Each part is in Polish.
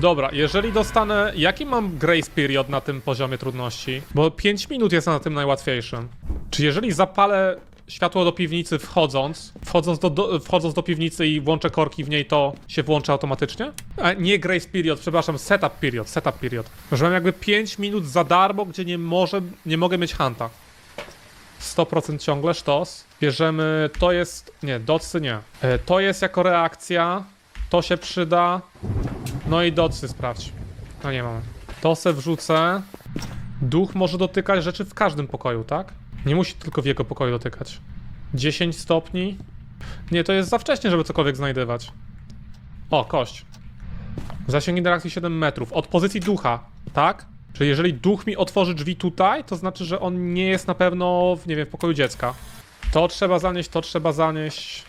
Dobra, jeżeli dostanę... Jaki mam grace period na tym poziomie trudności? Bo 5 minut jest na tym najłatwiejszym. Czy jeżeli zapalę światło do piwnicy wchodząc, wchodząc do, do, wchodząc do piwnicy i włączę korki w niej, to się włącza automatycznie? A nie grace period, przepraszam, setup period, setup period. Że mam jakby 5 minut za darmo, gdzie nie może, nie mogę mieć hanta. 100% ciągle, sztos. Bierzemy, to jest, nie, docy nie. E, To jest jako reakcja, to się przyda. No i docy sprawdź. No nie mamy. To se wrzucę. Duch może dotykać rzeczy w każdym pokoju, tak? Nie musi tylko w jego pokoju dotykać. 10 stopni. Nie, to jest za wcześnie, żeby cokolwiek znajdywać. O, kość. Zasięg interakcji 7 metrów. Od pozycji ducha, tak? Czyli jeżeli duch mi otworzy drzwi tutaj, to znaczy, że on nie jest na pewno, w, nie wiem, w pokoju dziecka. To trzeba zanieść, to trzeba zanieść.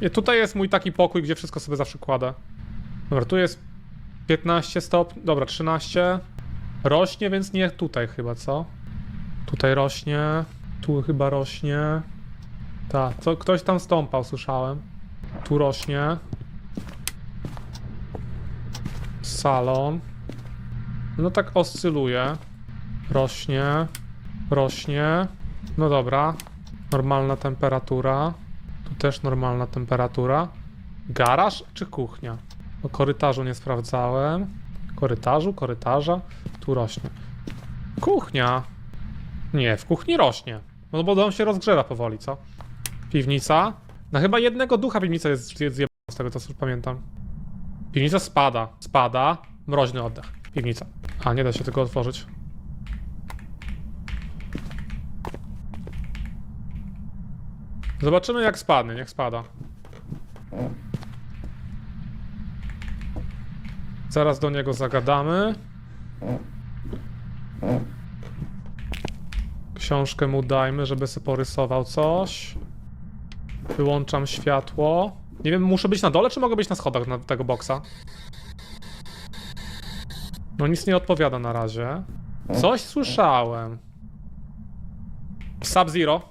I tutaj jest mój taki pokój, gdzie wszystko sobie zawsze kładę. Dobra, tu jest 15 stopni, dobra, 13. Rośnie, więc nie tutaj chyba, co? Tutaj rośnie, tu chyba rośnie. Tak, ktoś tam stąpał, słyszałem. Tu rośnie. Salon. No tak oscyluje. Rośnie. Rośnie. No dobra. Normalna temperatura. Tu też normalna temperatura. Garaż czy kuchnia? No korytarzu nie sprawdzałem. Korytarzu, korytarza. Tu rośnie. Kuchnia. Nie, w kuchni rośnie. No bo dom się rozgrzewa powoli, co? Piwnica. Na chyba jednego ducha piwnica jest, jest zjebana, z tego co pamiętam. Piwnica spada. Spada. Mroźny oddech. Piwnica. A, nie da się tego otworzyć. Zobaczymy jak spadnie, niech spada. Zaraz do niego zagadamy. Książkę mu dajmy, żeby sobie porysował coś. Wyłączam światło. Nie wiem, muszę być na dole, czy mogę być na schodach na tego boksa? No nic nie odpowiada na razie. Coś słyszałem. Sub-Zero.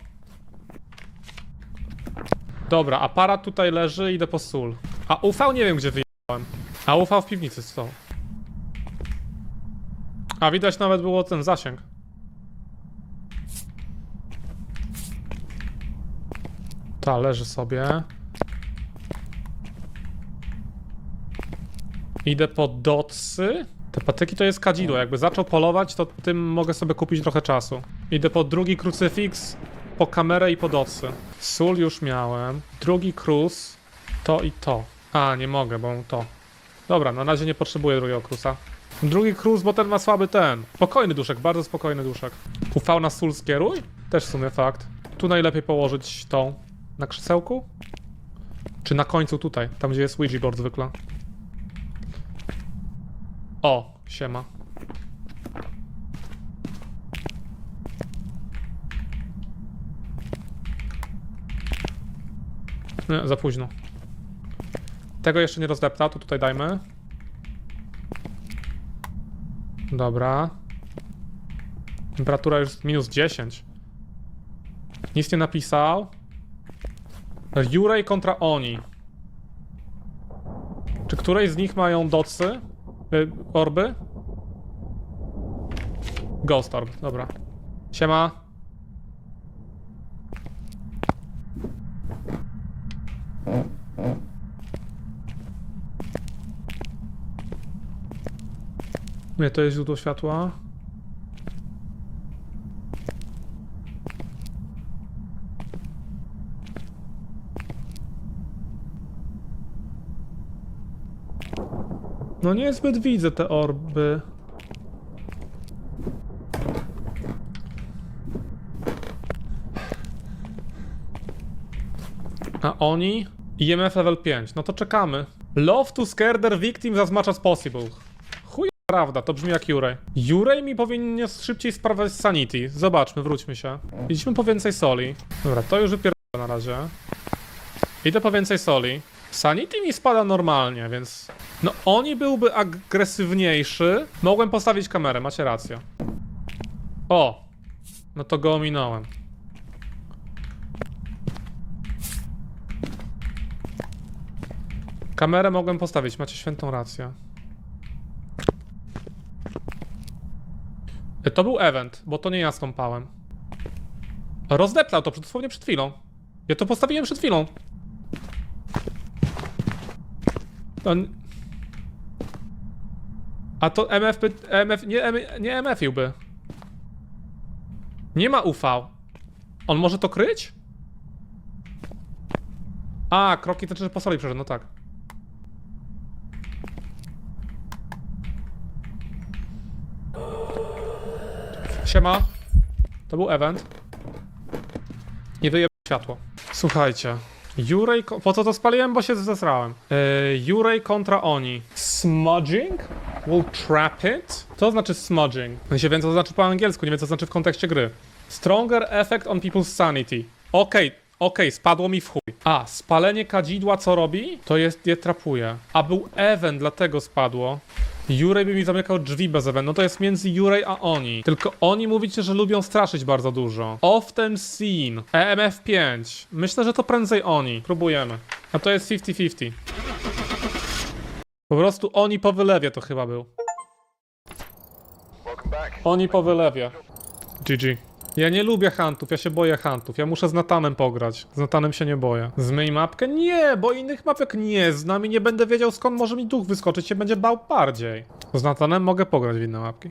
Dobra, aparat tutaj leży, idę po sól. A UV nie wiem gdzie wyjechałem. A UV w piwnicy są. A widać nawet było ten zasięg. Ta, leży sobie. Idę po docy. Te patyki to jest kadzidło. Jakby zaczął polować, to tym mogę sobie kupić trochę czasu. Idę po drugi krucyfiks, po kamerę i po docy. Sól już miałem. Drugi krus. To i to. A, nie mogę, bo to. Dobra, na razie nie potrzebuję drugiego krusa. Drugi krus, bo ten ma słaby ten. Spokojny duszek, bardzo spokojny duszek. UV na sól skieruj? Też w sumie fakt. Tu najlepiej położyć tą. Na krzesełku? Czy na końcu tutaj, tam gdzie jest Ouija board zwykle? O, siema. Nie, za późno. Tego jeszcze nie rozdeptał, to tutaj dajmy. Dobra. Temperatura już minus 10. Nic nie napisał. Jurej kontra Oni. Czy której z nich mają docy? Y, orby? Ghost Orb, dobra. Siema. Nie, to jest źródło światła. No niezbyt widzę te orby. A oni? IMF level 5. No to czekamy. Love to scare their victims as much as possible. Prawda, to brzmi jak Jurej. Jurej mi powinien szybciej sprawiać sanity. Zobaczmy, wróćmy się. Idźmy po więcej soli. Dobra, to już wypierdolę na razie. Idę po więcej soli. Sanity mi spada normalnie, więc... No oni byłby agresywniejszy. Mogłem postawić kamerę, macie rację. O! No to go ominąłem. Kamerę mogłem postawić, macie świętą rację. To był event, bo to nie ja skąpałem. Rozdeplał to dosłownie przed chwilą. Ja to postawiłem przed chwilą. To... A to MF. MF... Nie, nie MF-iłby. Nie ma UV. On może to kryć? A, kroki to znaczy, po soli przeszedł, no tak. Siema. To był event. Nie wyjeb światło. Słuchajcie. Jurej... Po co to spaliłem? Bo się zesrałem. Yy, Jurej kontra Oni. Smudging? Will trap it? Co znaczy smudging? Ja się wiem, co to znaczy po angielsku, nie wiem, co to znaczy w kontekście gry. Stronger effect on people's sanity. Okej, okej, spadło mi w chuj. A, spalenie kadzidła co robi? To jest, je trapuje. A był event, dlatego spadło. Jurej by mi zamykał drzwi bez eventu. No to jest między Jurej a oni. Tylko oni mówicie, że lubią straszyć bardzo dużo. Often seen. E EMF5. Myślę, że to prędzej oni. Próbujemy. A to jest 50-50. Po prostu oni po wylewie to chyba był. Oni po wylewie. GG. Ja nie lubię huntów, ja się boję huntów. Ja muszę z Natanem pograć. Z Natanem się nie boję. Zmyj mapkę? Nie, bo innych mapek nie znam i nie będę wiedział skąd może mi duch wyskoczyć, się będzie bał bardziej. Z Natanem mogę pograć w inne mapki.